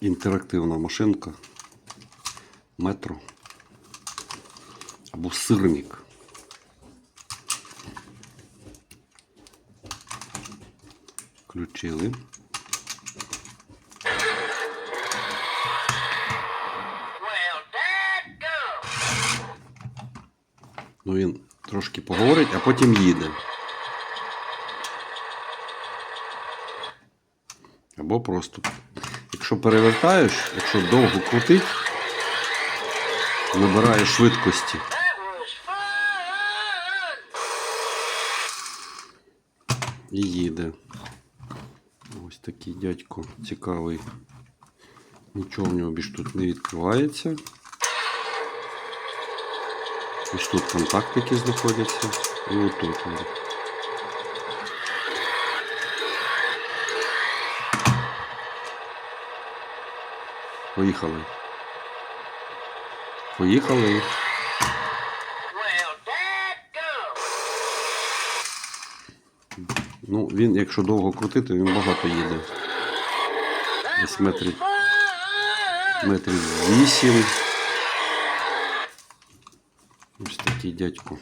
інтерактивна машинка метро або сирник. Включили. Ну він трошки поговорить, а потім їде. Або просто. Якщо перевертаєш, якщо довго крутить, набирає швидкості. І їде. Ось такий дядько цікавий. Нічого в нього більш тут не відкривається. Ось тут контактики знаходяться. І отут. Поїхали. Поїхали. Ну, він, якщо довго крутити, він багато їде. Десь метрів, метрів вісім. Ось такий дядько.